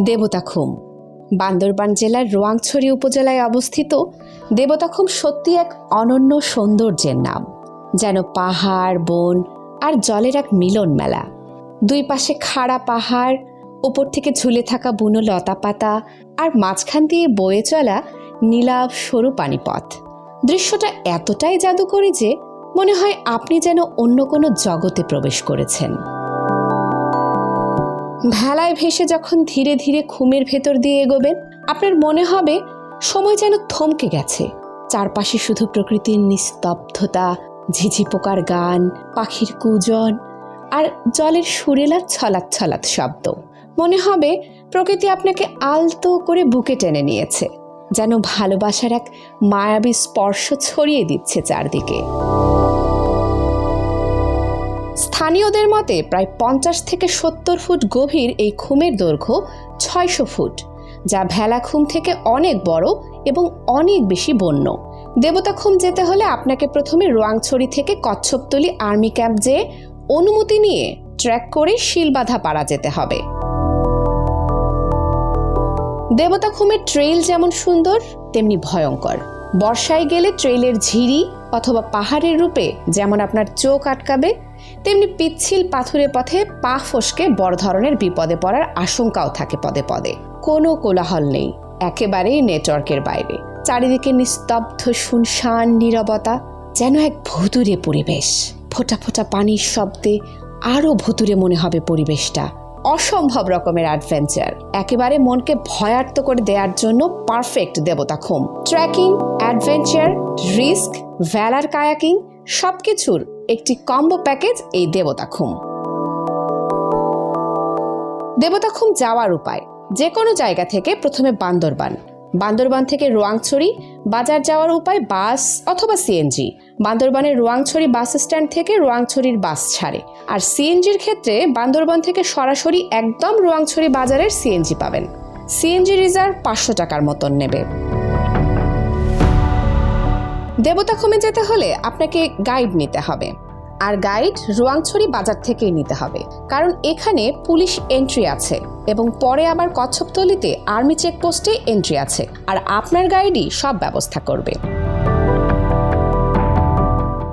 দেবতাখুম। বান্দরবান জেলার রোয়াংছড়ি উপজেলায় অবস্থিত দেবতাখুম সত্যি এক অনন্য সৌন্দর্যের নাম, যেন পাহাড়, বন আর জলের এক মিলন মেলা। দুই পাশে খাড়া পাহাড়, উপর থেকে ঝুলে থাকা বুনো লতা পাতা আর মাঝখান দিয়ে বয়ে চলা নীলাভ সরু পানিপথ। দৃশ্যটা এতটাই জাদুকরী যে মনে হয় আপনি যেন অন্য কোনো জগতে প্রবেশ করেছেন। ভেলায় ভেসে যখন ধীরে ধীরে খুমের ভেতর দিয়ে এগোবেন, আপনার মনে হবে সময় যেন থমকে গেছে। চারপাশে শুধু প্রকৃতির নিস্তব্ধতা, ঝিঝি পোকার গান, পাখির কুজন আর জলের সুরেলা ছলাৎ ছলাৎ শব্দ। মনে হবে প্রকৃতি আপনাকে আলতো করে বুকে টেনে নিয়েছে, যেন ভালোবাসার এক মায়াবী স্পর্শ ছড়িয়ে দিচ্ছে চারদিকে। স্থানীয়দের মতে প্রায় পঞ্চাশ থেকে সত্তর ফুট গভীর এই খুমের দৈর্ঘ্য ছয়শো ফুট, যা ভেলা খুম থেকে অনেক বড় এবং অনেক বেশি বন্য। দেবতা খুম যেতে হলে আপনাকে প্রথমে রোয়াংছড়ি থেকে কচ্ছপতলি আর্মি ক্যাম্প যেয়ে অনুমতি নিয়ে ট্র্যাক করে শিলবাধা পাড়া যেতে হবে। দেবতা খুমের ট্রেইল যেমন সুন্দর, তেমনি ভয়ঙ্কর। বর্ষায় গেলে ট্রেইলের ঝিরি অথবা পাহাড়ের রূপে যেমন আপনার চোখ আটকাবে, তেমনি পিচ্ছিল পাথুরে পথে পা ফসকে বড় ধরনের বিপদে পড়ার আশঙ্কাও থাকে পদে পদে। কোনো কোলাহল নেই, একেবারেই নেটওয়ার্কের বাইরে। চারিদিকে নিস্তব্ধ, শুনশান নীরবতা, যেন এক ভুতুরে পরিবেশ। ফোটা ফোটা পানির শব্দে আরও ভুতুরে মনে হবে পরিবেশটা। অসম্ভব রকমের অ্যাডভেঞ্চার, একেবারে মনকে ভয়ার্ত করে দেওয়ার জন্য perfect Debotakhum trekking, adventure, risk ভ্যালার kayaking, সবকিছুর একটি কম্বো প্যাকেজ এই দেবতা খুম দেবতা খুম যাওয়ার উপায় যে কোনো জায়গা থেকে প্রথমে বান্দরবান। বান্দরবান থেকে রোয়াংছড়ি, বাজার যাওয়ার উপায় বাস অথবা সিএনজি বান্দরবানের রোয়াংছড়ি বাস স্ট্যান্ড থেকে রোয়াংছড়ির বাস ছাড়ে। আর সিএনজির ক্ষেত্রে বান্দরবান থেকে সরাসরি একদম রোয়াংছড়ি বাজারের সিএনজি পাবেন। সিএনজি রিজার্ভ পাঁচশো টাকার মতন নেবে। দেবতাখমে যেতে হলে আপনাকে গাইড নিতে হবে। আর গাইড রোয়াংছড়ি বাজার থেকেই নিতে হবে। কারণ এখানে পুলিশ এন্ট্রি আছে এবং পরে আবার কচ্ছপতলিতে আর্মি চেকপোস্টে এন্ট্রি আছে। আর আপনার গাইডই সব ব্যবস্থা করবে।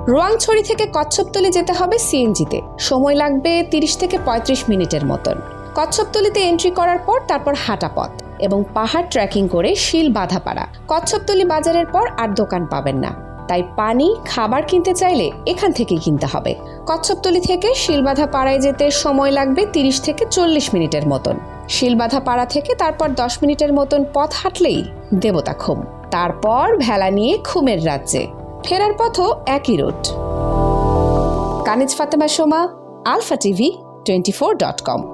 রোয়াংছড়ি থেকে কচ্ছপতলি যেতে হবে সিএনজিতে। সময় লাগবে তিরিশ থেকে পঁয়ত্রিশ মিনিটের মতন। কচ্ছপতলিতে এন্ট্রি করার পর তারপর হাঁটা পথ। এবং পাহাড় ট্রেকিং করে শিল বাঁধা পাড়া। কচ্ছপতলি বাজারের পর আর দোকান পাবেন না। তাই পানি, খাবার কিনতে চাইলে এখান থেকেই কিনতে হবে। কচ্ছপতলি থেকে শিলবাধা পাড়ায় যেতে সময় লাগবে তিরিশ থেকে চল্লিশ মিনিটের মতন। শিলবাধা পাড়া থেকে তারপর দশ মিনিটের মতন পথ হাঁটলেই দেবতা খুম তারপর ভেলা নিয়ে খুমের রাজ্যে। ফেরার পথও একই route. Kaniz Fatema Soma, Alpha TV twenty four dot com.